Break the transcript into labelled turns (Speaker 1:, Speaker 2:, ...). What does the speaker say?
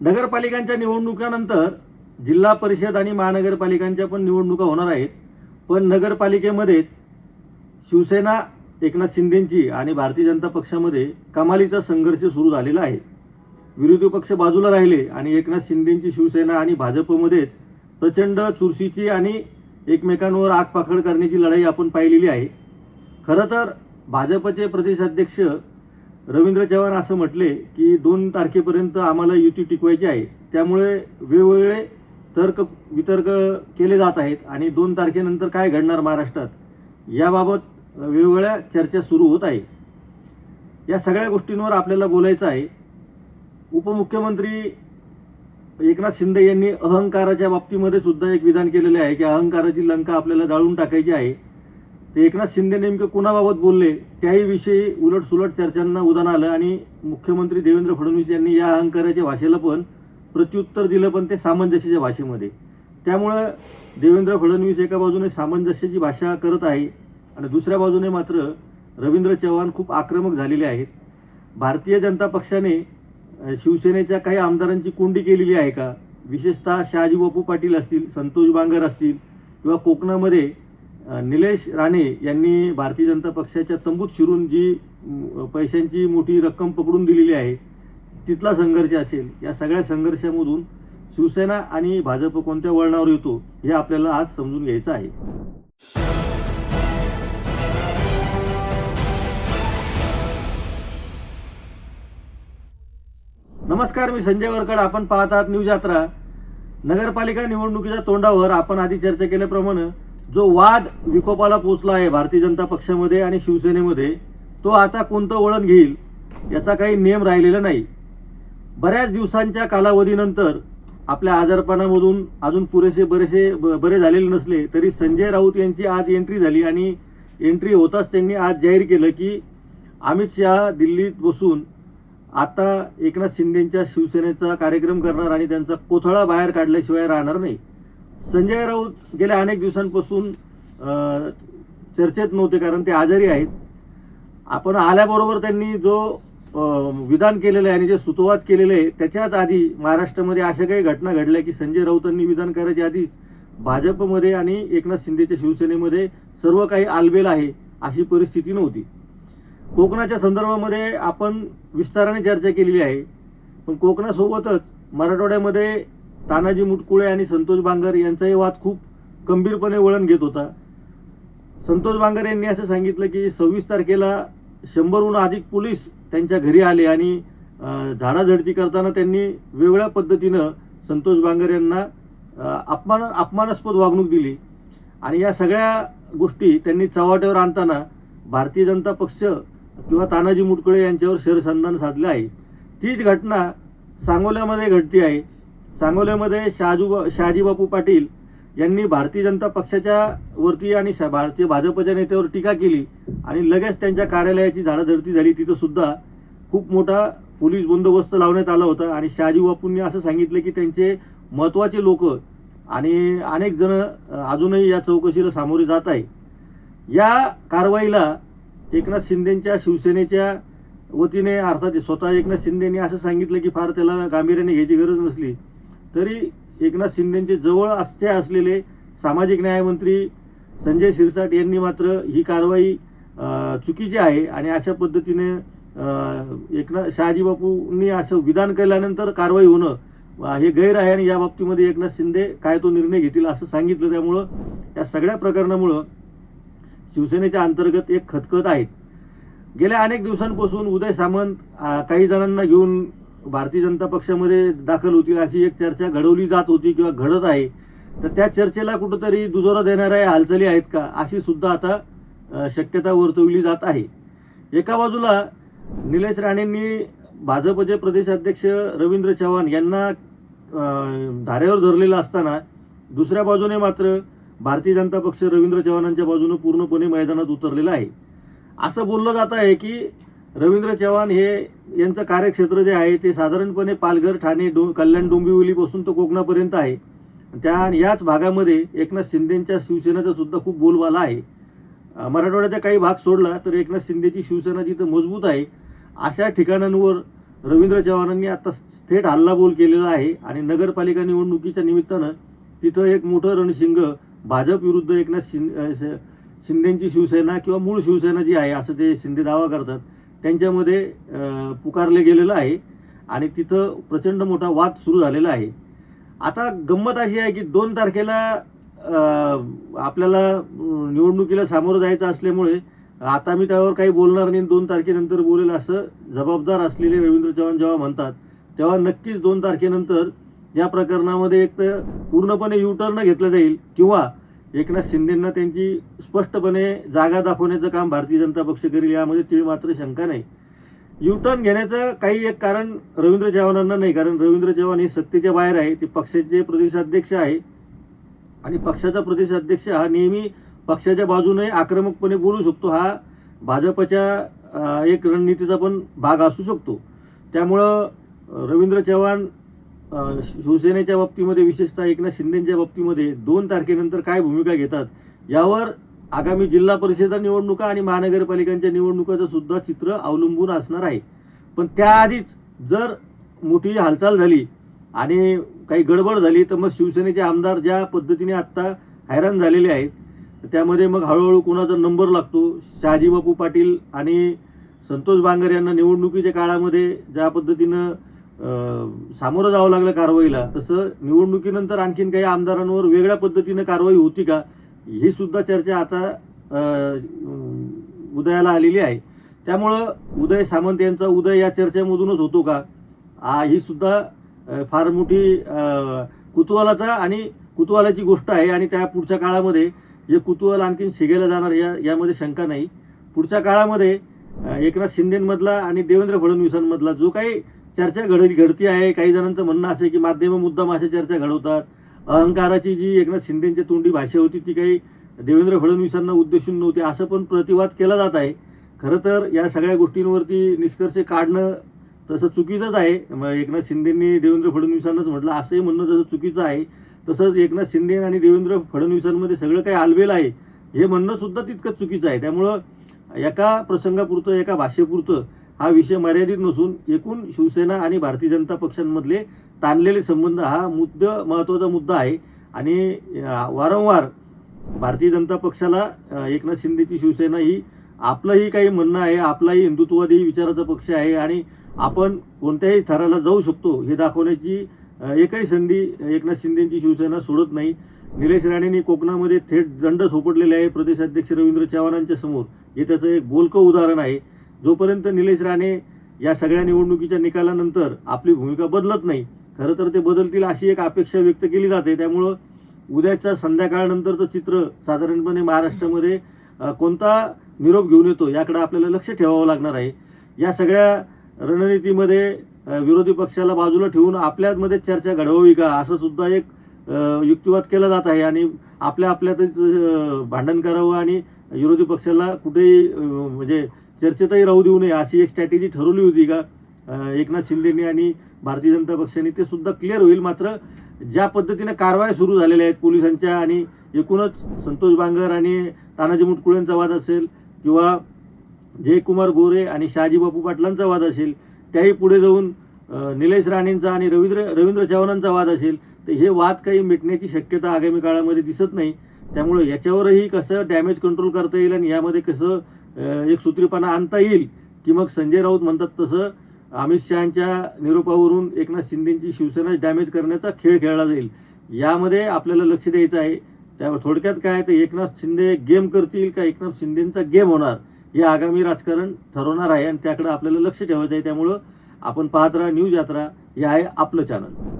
Speaker 1: नगरपालिकांच्या निवडणुकानंतर जिल्हा परिषद आणि महानगरपालिकांच्या पण निवडणुका होणार आहेत. पण नगरपालिकेमध्येच शिवसेना एकनाथ शिंदेंची आणि भारतीय जनता पक्षामध्ये कमालीचा संघर्ष सुरू झालेला आहे. विरोधी पक्ष बाजूला राहिले आणि एकनाथ शिंदेंची शिवसेना आणि भाजपमध्येच प्रचंड चुरशीची आणि एकमेकांवर आगपाखड करण्याची लढाई आपण पाहिलेली आहे. खरं तर भाजपचे प्रदेशाध्यक्ष रवींद्र चव्हाण असं म्हटले की दोन तारखेपर्यंत आम्हाला युती टिकवायची आहे. त्यामुळे वेगवेगळे तर्क वितर्क केले जात आहेत आणि दोन तारखेनंतर काय घडणार महाराष्ट्रात? याबाबत वेगवेगळ्या चर्चा सुरू होत आहे. या सगळ्या गोष्टींवर आपल्याला बोलायचं आहे. उपमुख्यमंत्री एकनाथ शिंदे यांनी अहंकाराच्या बाबतीमध्ये सुद्धा एक विधान केलेले आहे की अहंकाराची लंका आपल्याला जाळून टाकायची आहे. ते एकनाथ शिंदे नेमके कुणाबाबत बोलले त्याहीविषयी उलटसुलट चर्चांना उदाहरण आलं आणि मुख्यमंत्री देवेंद्र फडणवीस यांनी या अहंकाराच्या भाषेला पण प्रत्युत्तर दिलं पण ते सामंजस्याच्या भाषेमध्ये. त्यामुळं देवेंद्र फडणवीस एका बाजूने सामंजस्याची भाषा करत आहे आणि दुसऱ्या बाजूने मात्र रवींद्र चव्हाण खूप आक्रमक झालेले आहेत. भारतीय जनता पक्षाने शिवसेनेच्या काही आमदारांची कोंडी केलेली आहे का? विशेषतः शहाजी बापू पाटील असतील संतोष बांगर असतील किंवा कोकणामध्ये निलेश राणे यांनी भारतीय जनता पक्षाच्या तंबूत शिरून जी पैशांची मोठी रक्कम पकडून दिलेली आहे तिथला संघर्ष असेल या सगळ्या संघर्षामधून शिवसेना आणि भाजप कोणत्या वळणावर येतो हे आपल्याला आज समजून घ्यायचं आहे. नमस्कार मी संजय वरकड. आपण पाहत आहात न्यूज यात्रा. नगरपालिका निवडणुकीच्या तोंडावर आपण आधी चर्चा केल्याप्रमाणे जो वाद विकोपाला पोचला आहे भारतीय जनता पक्षामध्ये आणि शिवसेनेमध्ये तो आता कोणतं वळण घेईल याचा काही नियम राहिलेला नाही. बऱ्याच दिवसांच्या कालावधीनंतर आपल्या आजारपणामधून अजून पुरेसे बरेसे ब- बरे झालेले नसले तरी संजय राऊत यांची आज एंट्री झाली आणि एंट्री होताच त्यांनी आज जाहीर केलं की अमित शहा दिल्लीत बसून आता एकनाथ शिंदेंच्या शिवसेनेचा कार्यक्रम करणार आणि त्यांचा कोथळा बाहेर काढल्याशिवाय राहणार नाही. संजय राऊत गेल्या अनेक दिवसांपासून चर्चेत नव्हते कारण ते आजारी आहेत. आपण आल्याबरोबर त्यांनी जो विधान केलेलं आहे आणि जे सुतोवाच केलेले आहे त्याच्याच आधी महाराष्ट्रामध्ये अशा काही घटना घडल्या की संजय राऊतांनी विधान करायच्या आधीच भाजपमध्ये आणि एकनाथ शिंदेच्या शिवसेनेमध्ये सर्व काही आलबेल आहे अशी परिस्थिती नव्हती. कोकणाच्या संदर्भामध्ये आपण विस्ताराने चर्चा केलेली आहे. पण कोकणासोबतच मराठवाड्यामध्ये तानाजी मुटकुळे आणि संतोष बांगर यांचाही वाद खूप गंभीरपणे वळण घेत होता. संतोष बांगर यांनी असं सांगितलं की सव्वीस तारखेला शंभरहून अधिक पोलीस त्यांच्या घरी आले आणि झाडाझडती करताना त्यांनी वेगळ्या पद्धतीनं संतोष बांगर यांना अपमान अपमानास्पद वागणूक दिली. आणि या सगळ्या गोष्टी त्यांनी चव्हाट्यावर आणताना भारतीय जनता पक्ष किंवा तानाजी मुटकुळे यांच्यावर शरसंधान साधलं आहे. तीच घटना सांगोल्यामध्ये घडती आहे. सांगोल्यामध्ये शाजू शहाजी बापू पाटील यांनी भारतीय जनता पक्षाच्या वरती आणि शा- भारतीय भाजपच्या नेत्यावर टीका केली आणि लगेच त्यांच्या कार्यालयाची झाडाधडती झाली. तिथं सुद्धा खूप मोठा पोलीस बंदोबस्त लावण्यात आला होता आणि शहाजी बापूंनी असं सांगितलं की त्यांचे महत्त्वाचे लोक आणि अनेक जण अजूनही या चौकशीला सामोरे जात आहे या कारवाईला एकनाथ शिंदेच्या शिवसेनेच्या वतीने अर्थात स्वतः एकनाथ शिंदेने असं सांगितलं की फार त्याला गांभीर्याने घ्यायची गरज नसली. तरी एकनाथ शिंदेचे जवळ असते असलेले सामाजिक न्यायमंत्री संजय शिरसाट यांनी मात्र ही कारवाई चुकीची आहे. आणि अशा पद्धतीने एकनाथ शहाजी बापूंनी असं विधान केल्यानंतर कारवाई होणं हे गैर आहे. आणि या बाबतीमध्ये एकनाथ शिंदे काय तो निर्णय घेतील असं सांगितलं. त्यामुळं या सगळ्या प्रकरणामुळं शिवसेनेच्या अंतर्गत एक खतखत आहेत गेल्या अनेक दिवसांपासून उदय सामंत काही जणांना घेऊन भारतीय जनता पक्षामध्ये दाखल होतील अशी एक चर्चा घडवली जात होती किंवा घडत आहे. तर त्या चर्चेला कुठंतरी दुजोरा देणाऱ्या हालचाली आहेत का? अशी सुद्धा आता शक्यता वर्तवली जात आहे. एका बाजूला निलेश राणेंनी भाजपचे प्रदेशाध्यक्ष रवींद्र चव्हाण यांना धारेवर धरलेलं असताना दुसऱ्या बाजूने मात्र भारतीय जनता पक्ष रवींद्र चव्हाणांच्या बाजूने पूर्णपणे मैदानात उतरलेला आहे. असं बोललं जात आहे की रवींद्र चव्हाण हे यांचं कार्यक्षेत्र जे आहे ते साधारणपणे पालघर ठाणे डो कल्याण डोंबिवलीपासून तो कोकणापर्यंत आहे. त्या याच भागामध्ये एकनाथ शिंदेंच्या शिवसेनेचा सुद्धा खूप बोलबाला आहे. मराठवाड्याचा काही भाग सोडला तर एकनाथ शिंदेची शिवसेना जिथं मजबूत आहे अशा ठिकाणांवर रवींद्र चव्हाणांनी आता थेट हल्लाबोल केलेला आहे आणि नगरपालिका निवडणुकीच्या निमित्तानं तिथं एक मोठं रणशिंग भाजप विरुद्ध एकनाथ शिं शिंदेंची श- शिवसेना किंवा मूळ शिवसेना जी आहे असं ते शिंदे दावा करतात. त्यांच्यामध्ये पुकारले गेलेलं आहे आणि तिथं प्रचंड मोठा वाद सुरू झालेला आहे. आता गंमत अशी आहे की दोन तारखेला आपल्याला निवडणुकीला सामोरं जायचं असल्यामुळे आता मी त्यावर काही बोलणार नाही. दोन तारखेनंतर बोलेल असं जबाबदार असलेले रवींद्र चव्हाण जेव्हा म्हणतात तेव्हा नक्कीच दोन तारखेनंतर या प्रकरणामध्ये एक तर पूर्णपणे युटर्न घेतलं जाईल किंवा एकनाथ शिंदेंना त्यांची स्पष्टपणे जागा दाखवण्याचं काम भारतीय जनता पक्ष करेल यामध्ये तीळ मात्र शंका नाही. युटर्न घेण्याचं काही एक कारण रवींद्र चव्हाणांना नाही कारण रवींद्र चव्हाण हे सत्तेच्या बाहेर आहे ते पक्षाचे प्रदेशाध्यक्ष आहे. आणि पक्षाचा प्रदेशाध्यक्ष हा नेहमी पक्षाच्या बाजूने आक्रमकपणे बोलू शकतो. हा भाजपच्या एक रणनीतीचा पण भाग असू शकतो. त्यामुळं रवींद्र चव्हाण शिवसेनेच्या बाबतीमध्ये विशेषतः एकनाथ शिंदेच्या बाबतीमध्ये दोन तारखेनंतर काय भूमिका घेतात यावर आगामी जिल्हा परिषद निवडणुका आणि महानगरपालिकांच्या निवडणुकाचं सुद्धा चित्र अवलंबून असणार आहे. पण त्याआधीच जर मोठी हालचाल झाली आणि काही गडबड झाली तर मग शिवसेनेचे आमदार ज्या पद्धतीने आत्ता हैराण झालेले आहेत त्यामध्ये मग हळूहळू कोणाचा नंबर लागतो? शहाजी बापू पाटील आणि संतोष बांगर यांना निवडणुकीच्या काळामध्ये ज्या पद्धतीनं सामोरं जावं लागलं कारवाईला. तसं निवडणुकीनंतर आणखीन काही आमदारांवर वेगळ्या पद्धतीनं कारवाई होती का ही सुद्धा चर्चा आता उदयाला आलेली आहे. त्यामुळं उदय सामंत यांचा उदय या चर्चेमधूनच होतो का आ, ही सुद्धा फार मोठी कुतूहलाचा आणि कुतूहलाची गोष्ट आहे. आणि त्या पुढच्या काळामध्ये हे कुतूहल आणखीन शिगायला जाणार या यामध्ये शंका नाही. पुढच्या काळामध्ये एकनाथ शिंदेमधला आणि देवेंद्र फडणवीसांमधला जो काही चर्चा घड घडती आहे. काही जणांचं म्हणणं असं आहे की माध्यम मुद्दाम अशा चर्चा घडवतात. अहंकाराची जी एकनाथ शिंदेंची तोंडी भाषा होती ती काही देवेंद्र फडणवीसांना उद्देशून नव्हती. असं पण प्रतिवाद केला जात आहे. खरं तर या सगळ्या गोष्टींवरती निष्कर्ष काढणं तसं चुकीचंच आहे. मग एकनाथ शिंदेंनी देवेंद्र फडणवीसांनाच म्हटलं. असंही म्हणणं जसं चुकीचं आहे तसंच एकनाथ शिंदे आणि देवेंद्र फडणवीसांमध्ये सगळं काही आलबेल आहे. हे म्हणणं सुद्धा तितकंच चुकीचं आहे. त्यामुळं एका प्रसंगापुरतं एका भाषेपुरतं हा विषय मर्यादित नसून एकूण शिवसेना आणि भारतीय जनता पक्षांमधले ताणलेले संबंध हा मुद्दा महत्त्वाचा मुद्दा आहे. आणि वारंवार भारतीय जनता पक्षाला एकनाथ शिंदेची शिवसेना ही आपलंही काही म्हणणं आहे आपलाही हिंदुत्ववादी विचाराचा पक्ष आहे आणि आपण कोणत्याही थराला जाऊ शकतो हे दाखवण्याची एकही संधी एकनाथ शिंदेची शिवसेना सोडत नाही. निलेश राणेंनी कोकणामध्ये थेट दंड सोपटलेले आहे प्रदेशाध्यक्ष रवींद्र चव्हाणांच्या समोर. हे त्याचं एक बोलकं उदाहरण आहे. जोपर्यंत निलेश राणे या सगळ्या निवडणुकीच्या निकालानंतर आपली भूमिका बदलत नाही खरं तर ते बदलतील अशी एक अपेक्षा व्यक्त केली जाते. त्यामुळं उद्याच्या संध्याकाळनंतरचं चित्र साधारणपणे महाराष्ट्रामध्ये कोणता निरोप घेऊन येतो याकडे आपल्याला लक्ष ठेवावं लागणार आहे. या सगळ्या रणनीतीमध्ये विरोधी पक्षाला बाजूला ठेवून आपल्यामध्ये चर्चा घडवावी का? असं सुद्धा एक युक्तिवाद केला जात आहे आणि आपल्या आपल्यातच भांडण करावं आणि विरोधी पक्षाला कुठेही म्हणजे चर्चेतही राहू देऊ नये अशी एक स्ट्रॅटेजी ठरवली होती का? एकनाथ शिंदेनी आणि भारतीय जनता पक्षाने ते सुद्धा क्लिअर होईल. मात्र ज्या पद्धतीने कारवाया सुरू झालेल्या आहेत पोलिसांच्या आणि एकूणच संतोष बांगर आणि तानाजी मुटकुळेंचा वाद असेल किंवा जयकुमार गोरे आणि शहाजी बापू पाटलांचा वाद असेल त्याही पुढे जाऊन निलेश राणेंचा आणि रवींद्र रवींद्र चव्हाणांचा वाद असेल तर हे वाद काही मिटण्याची शक्यता आगामी काळामध्ये दिसत नाही. त्यामुळे याच्यावरही कसं डॅमेज कंट्रोल करता येईल आणि यामध्ये कसं एक सूत्रीपणा आणता येईल की मग संजय राऊत म्हणतात तसं अमित शहाच्या निरोपावरून एकनाथ शिंदेची शिवसेना डॅमेज करण्याचा खेळ खेळला जाईल. यामध्ये आपल्याला लक्ष द्यायचं आहे. त्यामुळे थोडक्यात काय तर एकनाथ शिंदे गेम करतील का एकनाथ शिंदेंचा गेम होणार हे आगामी राजकारण ठरवणार आहे आणि त्याकडे आपल्याला लक्ष ठेवायचं आहे. त्यामुळं आपण पाहत राहा न्यूज यात्रा. हे आहे आपलं चॅनल